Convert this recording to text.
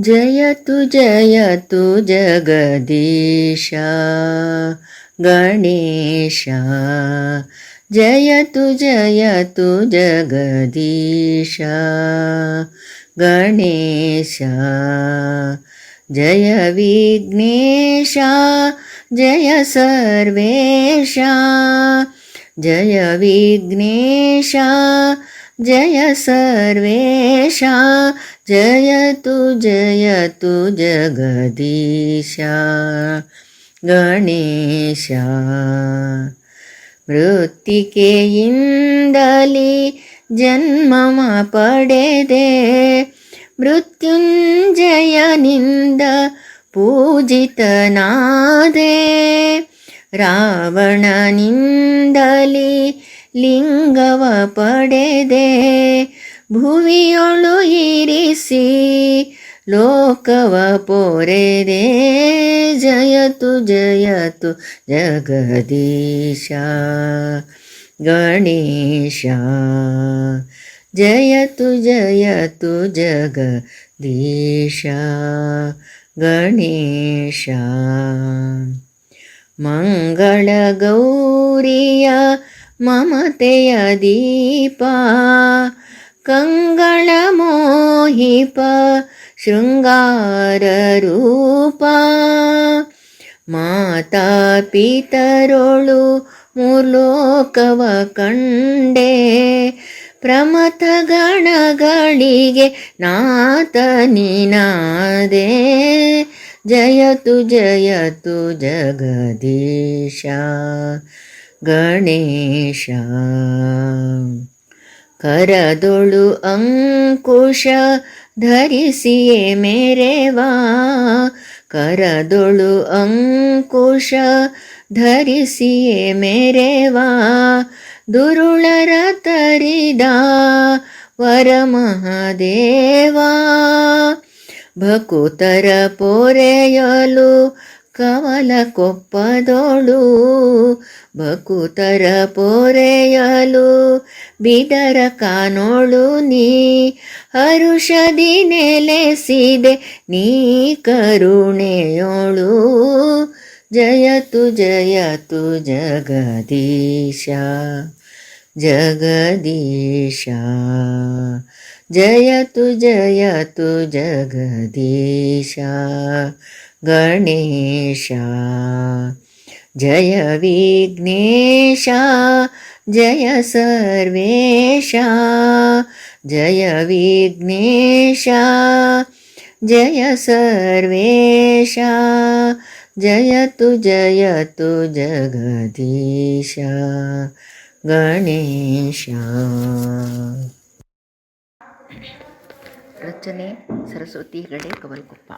जयतु जयतु जगदीश गणेश। जयतु जयतु जगदीश गणेश। जय विघ्नेश जय सर्वेश। जय विघ्नेश जय सर्वेश जयतु जयतु जगदीश गणेश ಮೃತ್ತಿಕೆಯಿಂದಲಿ ಜನ್ಮಮ ಪಡೆದೆ ಮೃತ್ಯುಂಜಯನಿಂದ ಪೂಜಿತನಾದೆ ರಾವಣನಿಂದಲಿ ಲಿಂಗವ ಪಡೆದೆ ಭುವಿಯೊಳು ಇರಿಸಿ ಲೋಕವ ಪೊರೆದೆ ಜಯತು ಜಯತು ಜಗದೀಶ ಗಣೇಶ ಜಯತು ಜಯತು ಜಗದೀಶ ಗಣೇಶ ಮಂಗಳ ಗೌರಿಯ ಮಮತೆಯ ಶೃಂಗಾರ ರೂಪ. ಮಾತಾ ಪಿತರೊಳು ಮೂರ್ಲೋಕವ ಕಂಡೆ ಪ್ರಮಥ ಗಣಗಳಿಗೆ ನಾತ ನೀನಾದೆ. ಜಯತು ಜಯತು ಜಗದೀಶ ಗಣೇಶ. ಕರದೊಳು ಅಂಕುಶ ಧರಿಸಿಯೇ ಮೇರೆವಾ ಕರದೊಳು ಅಂಕುಶ ಧರಿಸಿಯೇ ಮೇರೆವಾ ದುರುಳರ ತರಿದ ವರ ಮಹಾದೇವಾ ಭಕುತರ ಪೊರೆಯಲು ಕವಲ ಕೊಪ್ಪದೋಳು, ಬಕುತರ ಪೊರೆಯಲು ಬಿದರ ಕಾನೋಳು ನೀ. ಹರುಷದಿ ನೆಲೆಸಿದೆ ನೀ ಕರುಣೆಯೋಳು. ಜಯತು ಜಯತು ಜಗದೀಶ ಜಗದೀಶ. जय तु जय तु जगदीशा गणेशा। जय विघ्नेशा जय सर्वेशा। जय विघ्नेशा जय सर्वेशा। जय तु जय तु जगदीशा गणेशा। ರಚನೆ ಸರಸ್ವತಿ ಹೆಗಡೆ ಕವಲ್ಕೊಪ್ಪ